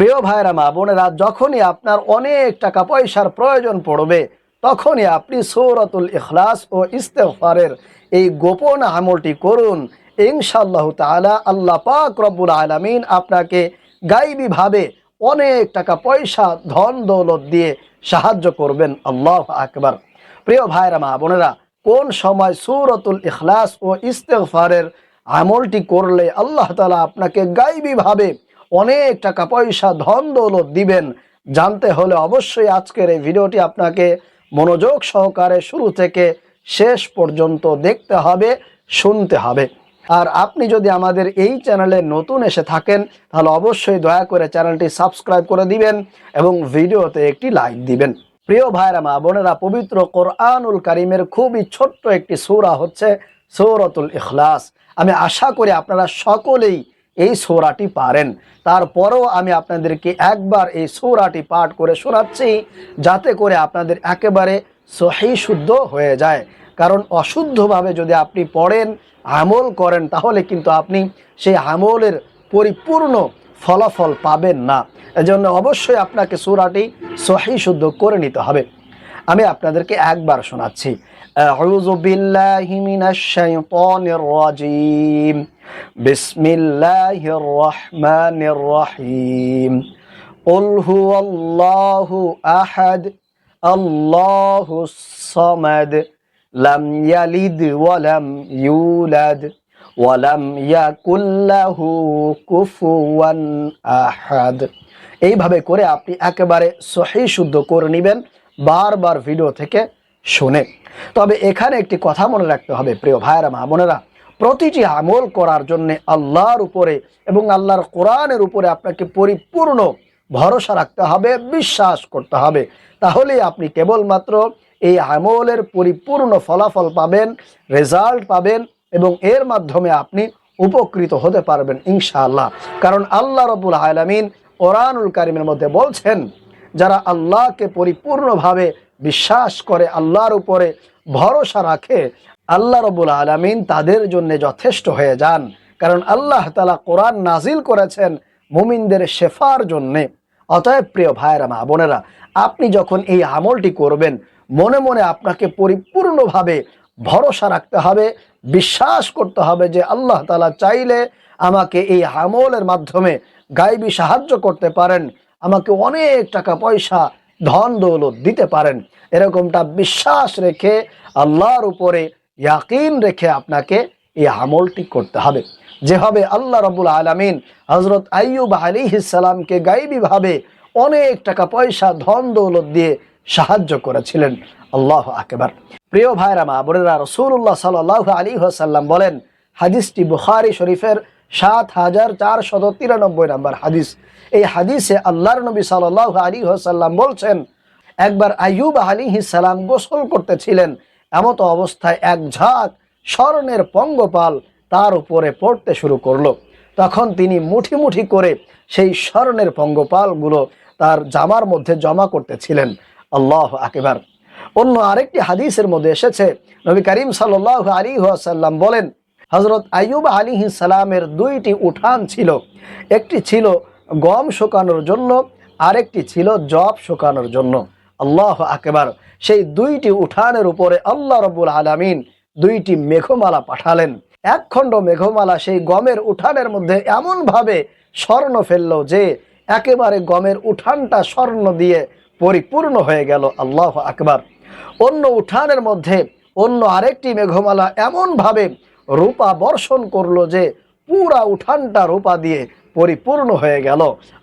প্রিয় ভাইরা মা বোনেরা, যখনই আপনার অনেক টাকা পয়সার প্রয়োজন পড়বে, তখনই আপনি সৌরতুল ইখলাস ও ইস্তেফারের এই গোপন আমলটি করুন। ইনশাআল্লাহ তাআলা আল্লাহ পাক রব্বুল আলামিন আপনাকে গাইবিভাবে অনেক টাকা পয়সা, ধন দৌলত দিয়ে সাহায্য করবেন। আল্লাহ আকবার। প্রিয় ভাইরা মা বোনেরা, কোন সময় সৌরতুল ইখলাস ও ইস্তেফারের আমলটি করলে আল্লাহ তালা আপনাকে গাইবীভাবে অনেক টাকা পয়সা ধন দৌলত দিবেন। জানতে হলে অবশ্যই আজকের এই ভিডিওটি আপনাকে মনোযোগ সহকারে শুরু থেকে শেষ পর্যন্ত দেখতে হবে, শুনতে হবে। আর আপনি যদি আমাদের এই চ্যানেলে নতুন এসে থাকেন, তাহলে অবশ্যই দয়া করে চ্যানেলটি সাবস্ক্রাইব করে দিবেন এবং ভিডিওতে একটি লাইক দিবেন। প্রিয় ভাইরা মা বোনেরা, পবিত্র কোরআনুল কারিমের খুবই ছোট্ট একটি সৌরা হচ্ছে সৌরতুল ইখলাস। আমি আশা করি আপনারা সকলেই এই সৌরাটি পারেন। তারপরেও আমি আপনাদেরকে একবার এই সৌরাটি পাঠ করে শোনাচ্ছি, যাতে করে আপনাদের একেবারে সহি শুদ্ধ হয়ে যায়। কারণ অশুদ্ধভাবে যদি আপনি পড়েন, আমল করেন, তাহলে কিন্তু আপনি সেই আমলের পরিপূর্ণ ফলাফল পাবেন না। এজন্য অবশ্যই আপনাকে সূরাটি সহি শুদ্ধ করে নিতে হবে। আমি আপনাদেরকে একবার শোনাচ্ছি। আউযু বিল্লাহি মিনাশ শাইতানির রাজিম। বিসমিল্লাহির রহমানির রহিম قل هو الله أحد الله الصمد لم يلد ولم يولد ولم يكن له كفوا أحد এইভাবে করে আপনি একেবারে সহি শুদ্ধ করে নেবেন বারবার ভিডিও থেকে শুনে তবে এখানে একটি কথা মনে রাখতে হবে প্রিয় ভাইয়েরা মা বোনেরা প্রতিটি আমল করার জন্য আল্লাহর উপরে এবং আল্লাহর কোরআনের উপরে আপনাকে পরিপূর্ণ ভরসা রাখতে হবে, বিশ্বাস করতে হবে। তাহলে আপনি কেবলমাত্র এই আমলের পরিপূর্ণ ফলাফল পাবেন রেজাল্ট পাবেন এবং এর মাধ্যমে আপনি উপকৃত হতে পারবেন ইনশাআল্লাহ। কারণ আল্লাহ রবুল আলমিন কোরআনুল কারিমের মধ্যে বলছেন, যারা আল্লাহকে পরিপূর্ণভাবে বিশ্বাস করে, আল্লাহর উপরে ভরসা রাখে আল্লাহ রবুল আলমিন তাদের জন্য যথেষ্ট হয়ে যান। কারণ আল্লাহ তালা কোরআন নাজিল করেছেন মুমিনদের শেফার জন্যে। অতএব প্রিয় ভাইয়েরা, মা বোনেরা, আপনি যখন এই আমলটি করবেন, মনে মনে আপনাকে পরিপূর্ণভাবে ভরসা রাখতে হবে, বিশ্বাস করতে হবে যে আল্লাহ তালা চাইলে আমাকে এই আমলের মাধ্যমে গাইবি সাহায্য করতে পারেন, আমাকে অনেক টাকা পয়সা ধন দৌলত দিতে পারেন। এরকমটা বিশ্বাস রেখে আল্লাহর উপরে ইয়াকিন রেখে আপনাকে এই আমলটি করতে হবে। যেভাবে আল্লাহ রবুল আলমিন হজরত আইয়ুব আলী ইসালামকে গাইবীভাবে অনেক টাকা পয়সা, ধন দৌলত দিয়ে সাহায্য করেছিলেন। আল্লাহ আকেবার। প্রিয় ভাইরা, মা বোনেরা রসুল্লাহ সাল্লাহ আলী সাল্লাম বলেন, হাদিসটি বুখারি শরীফের সাত হাজার চারশত তিরানব্বই নম্বর হাদিস। এই হাদিসে আল্লাহর নবী সাল্লাহ আলী সাল্লাম বলছেন, একবার আইয়ুব আলী সালাম গোসল করতেছিলেন এমত অবস্থায় এক ঝাঁক স্বর্ণের পঙ্গপাল তার উপরে পড়তে শুরু করল। তখন তিনি মুঠি মুঠি করে সেই স্বর্ণের পঙ্গপালগুলো তার জামার মধ্যে জমা করতেছিলেন। আল্লাহ আকেবার। অন্য আরেকটি হাদিসের মধ্যে এসেছে, নবী করিম সাল্লাহ আলী সাল্লাম বলেন হজরত আইয়ুব আলী সালামের দুইটি উঠান ছিল। একটি ছিল গম শুকানোর জন্য, আরেকটি ছিল জব শুকানোর জন্য। আল্লাহ আকেবার। সেই দুইটি উঠানের উপরে আল্লাহ রবুল আলামিন দুইটি মেঘমালা পাঠালেন। এক খণ্ড মেঘমালা সেই গমের উঠানের মধ্যে এমনভাবে স্বর্ণ ফেলল যে একেবারে গমের উঠানটা স্বর্ণ দিয়ে পরিপূর্ণ হয়ে গেল আল্লাহ আকবার। অন্য উঠানের মধ্যে অন্য আরেকটি মেঘমালা এমনভাবে রূপা বর্ষণ করল যে পুরা উঠানটা রূপা দিয়ে পরিপূর্ণ হয়ে গেল।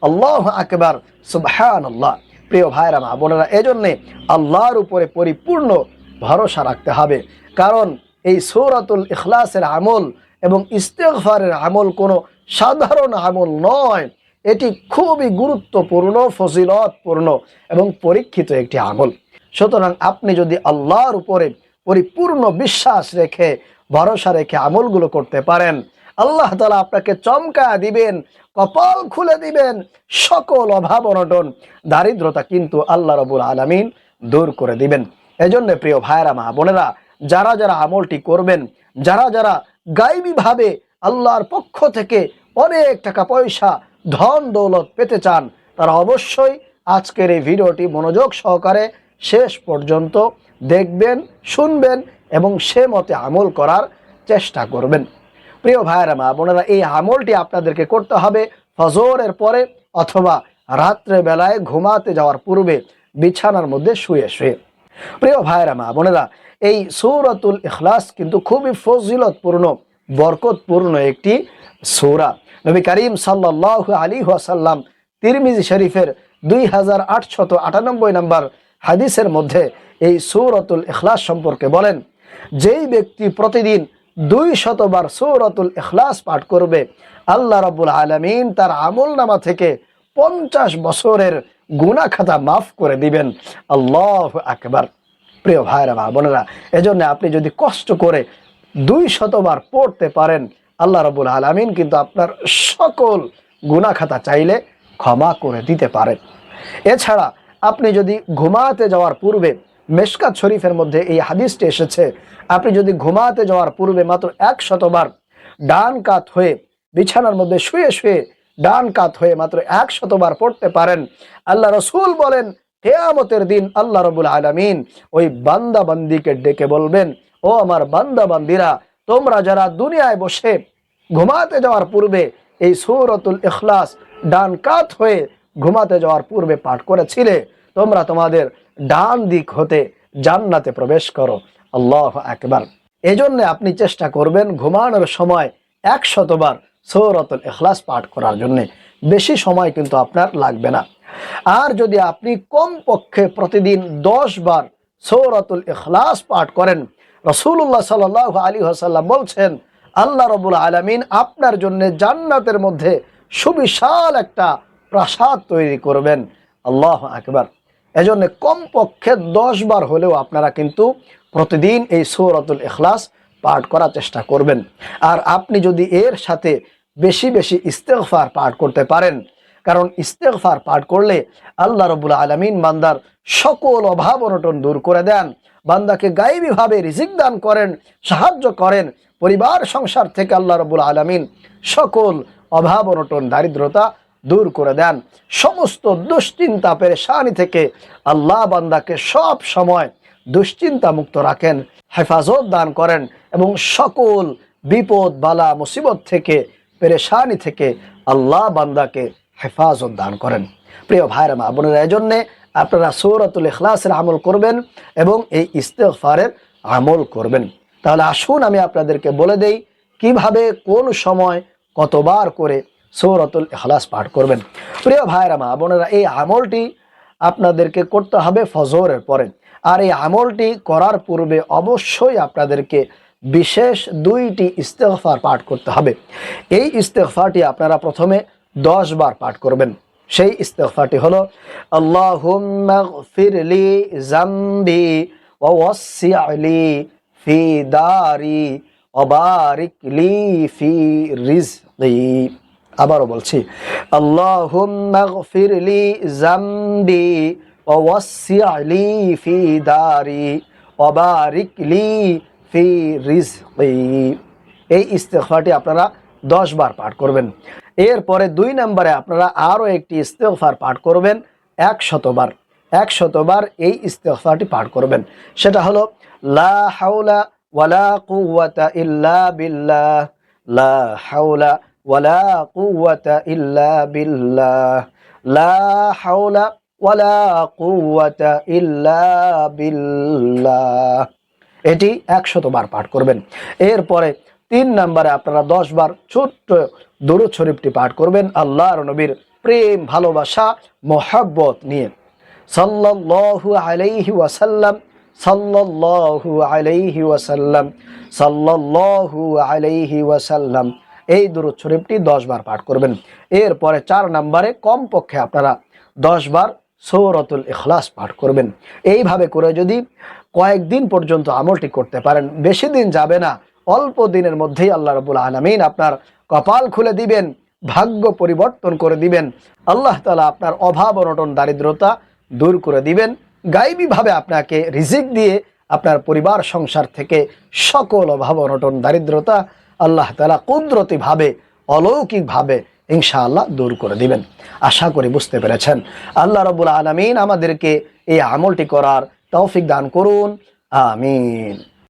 আল্লাহ আকবার। সুবহান আল্লাহ প্রিয় ভাইরা মা বোনেরা, এজন্যে আল্লাহর উপরে পরিপূর্ণ ভরসা রাখতে হবে। কারণ এই সৌরাতুল ইখলাসের আমল এবং ইস্তেগফারের আমল কোনো সাধারণ আমল নয়। এটি খুবই গুরুত্বপূর্ণ, ফজিলতপূর্ণ এবং পরীক্ষিত একটি আমল। সুতরাং আপনি যদি আল্লাহর উপরে পরিপূর্ণ বিশ্বাস রেখে, ভরসা রেখে আমলগুলো করতে পারেন, আল্লাহ তালা আপনাকে চমকা দিবেন কপাল খুলে দিবেন সকল অভাব অনটন। দারিদ্রতা কিন্তু আল্লাহ রবুল আলমিন দূর করে দিবেন। এজন্য প্রিয় ভাইরা মা বোনেরা, যারা যারা আমলটি করবেন, যারা যারা গাইবীভাবে আল্লাহর পক্ষ থেকে অনেক টাকা পয়সা, ধন দৌলত পেতে চান, তারা অবশ্যই আজকের এই ভিডিওটি মনোযোগ সহকারে শেষ পর্যন্ত দেখবেন, শুনবেন এবং সে মতে আমল করার চেষ্টা করবেন। প্রিয় ভাইয়েরা, মা বোনেরা, এই আমলটি আপনাদেরকে করতে হবে ফজরের পরে অথবা রাত্রে বেলায় ঘুমাতে যাওয়ার পূর্বে বিছানার মধ্যে শুয়ে শুয়ে। প্রিয় ভাইয়েরা, মা বোনেরা, এই সৌরতুল ইখলাস কিন্তু খুবই ফজিলতপূর্ণ, বরকতপূর্ণ একটি সৌরা। নবী করিম সাল্লাহ আলী ওয়াসাল্লাম তিরমিজি শরীফের দুই হাজার আটশত আটানব্বই নম্বর হাদিসের মধ্যে এই সৌরতুল ইখলাস সম্পর্কে বলেন, যেই ব্যক্তি প্রতিদিন দুই শতবার সৌরতুল ইখলাস পাঠ করবে। আল্লাহ রবুল আলমিন তার আমল নামা থেকে পঞ্চাশ বছরের গুনা খাতা মাফ করে দিবেন। আল্লাহ আকবার। প্রিয় ভাইরা, মা বোনেরা, এজন্য আপনি যদি কষ্ট করে দুই শতবার পড়তে পারেন, আল্লাহ রবুল আলমিন কিন্তু আপনার সকল গুনা খাতা চাইলে ক্ষমা করে দিতে পারেন। এছাড়া আপনি যদি ঘুমাতে যাওয়ার পূর্বে মেশকাত শরীফের মধ্যে এই হাদিসটি এসেছে। আপনি যদি ঘুমাতে যাওয়ার পূর্বে মাত্র এক শতবার ডান কাত হয়ে বিছানার মধ্যে শুয়ে শুয়ে ডান কাত হয়ে মাত্র এক শতবার পড়তে পারেন, আল্লাহ রসুল বলেন, কেয়ামতের দিন আল্লাহ রবুল আলমিন ওই বান্দা বান্দিকে ডেকে বলবেন, ও আমার বান্দা বান্দিরা তোমরা যারা দুনিয়ায় বসে ঘুমাতে যাওয়ার পূর্বে এই সৌরতুল ইখলাস ডান কাত হয়ে ঘুমাতে যাওয়ার পূর্বে পাঠ করেছিলে, তোমরা তোমাদের ডান দিক হতে জান্নাতে প্রবেশ করো। আল্লাহ একবার এজন্য আপনি চেষ্টা করবেন ঘুমানোর সময় এক শতবার সৌরতুল ইখলাস পাঠ করার জন্যে। বেশি সময় কিন্তু আপনার লাগবে না। আর যদি আপনি কমপক্ষে প্রতিদিন দশ বার সৌরতুল ইখলাস পাঠ করেন রসুল্লাহ সাল আলী হাসাল্লাম বলছেন, আল্লাহ রবুল আলমিন আপনার জন্য জান্নাতের মধ্যে সুবিশাল একটা প্রাসাদ তৈরি করবেন। আল্লাহ আকবার। এজন্য কমপক্ষে দশ বার হলেও আপনারা কিন্তু প্রতিদিন এই সৌরতুল এখলাস পাঠ করার চেষ্টা করবেন। আর আপনি যদি এর সাথে বেশি বেশি ইস্তেগফার পাঠ করতে পারেন, কারণ ইস্তেগফার পাঠ করলে আল্লাহ রবুল আলমিন বান্দার সকল অভাব অনটন দূর করে দেন। বান্দাকে গায়েবীভাবে রিজিক দান করেন, সাহায্য করেন, পরিবার সংসার থেকে আল্লাহ রবুল আলমিন সকল অভাব অনটন, দারিদ্রতা দূর করে দেন। সমস্ত দুশ্চিন্তা পেরেশানি থেকে আল্লাহ বান্দাকে সব সময় দুশ্চিন্তা মুক্ত রাখেন, হেফাজত দান করেন এবং সকল বিপদ, বালা, মুসিবত থেকে, পেরেশানি থেকে আল্লাহ বান্দাকে হেফাজত দান করেন। প্রিয় ভাইরা মা বোনেরা, এজন্যে আপনারা সৌরতুল ইখলাসের আমল করবেন এবং এই ইস্তেফারের আমল করবেন। তাহলে আসুন আমি আপনাদেরকে বলে দেই, কীভাবে, কোন সময়, কতবার করে সৌরতুল ইখলাস পাঠ করবেন। প্রিয় ভাইরা মা বোনেরা, এই আমলটি আপনাদেরকে করতে হবে ফজরের পরে। আর এই আমলটি করার পূর্বে অবশ্যই আপনাদেরকে বিশেষ দুইটি ইস্তেফার পাঠ করতে হবে। এই ইস্তেফাটি আপনারা প্রথমে দশ বার পাঠ করবেন। সেই ইস্তেগফারটি হলো ওয়াসি'লি ফি আবারও বলছি ফি দারি ফি এই ইস্তেগফারটি আপনারা দশ বার পাঠ করবেন। এরপরে দুই নম্বরে আপনারা আরও একটি ইস্তেগফার পাঠ করবেন এক শতবার এক শতবার এই ইস্তেগফারটি পাঠ করবেন। সেটা হলো, লা হাওলা ওয়ালা কুওয়াতা ইল্লা বিল্লাহ। লা হাওলা ওয়ালা কুওয়াতা ইল্লা বিল্লাহ। লা ওয়ালা কুওয়াতা ইল্লা বিল্লাহ। এটি একশতবার পাঠ করবেন। এরপরে তিন নম্বরে আপনারা দশ বার ছোট্ট দরুদ শরীফটি পাঠ করবেন। আল্লাহর নবীর প্রেম, ভালোবাসা, মোহাব্বত নিয়ে। সাল্লাল্লাহু আলাইহি ওয়াসাল্লাম, সাল্লাল্লাহু আলাইহি ওয়াসাল্লাম, সাল্লাল্লাহু আলাইহি ওয়াসাল্লাম। এই দরুদ শরীফটি দশ বার পাঠ করবেন। এরপরে চার নম্বরে কমপক্ষে আপনারা দশ বার সৌরতুল ইখলাস পাঠ করবেন। এইভাবে করে যদি কয়েকদিন পর্যন্ত আমলটি করতে পারেন, বেশি দিন যাবে না, অল্প দিনের মধ্যেই আল্লাহ রবুল আলমিন আপনার কপাল খুলে দিবেন, ভাগ্য পরিবর্তন করে দিবেন, আল্লাহ তালা আপনার অভাব অনটন দারিদ্রতা দূর করে দিবেন, গাইবীভাবে আপনাকে রিজিক দিয়ে আপনার পরিবার সংসার থেকে সকল অভাব অনটন দারিদ্রতা আল্লাহ তালা কুদরতিভাবে অলৌকিকভাবে ইনশাআল্লাহ দূর করে দিবেন। আশা করি বুঝতে পেরেছেন। আল্লাহ রবুল আলমিন আমাদেরকে এই আমলটি করার তৌফিক দান করুন। আমিন।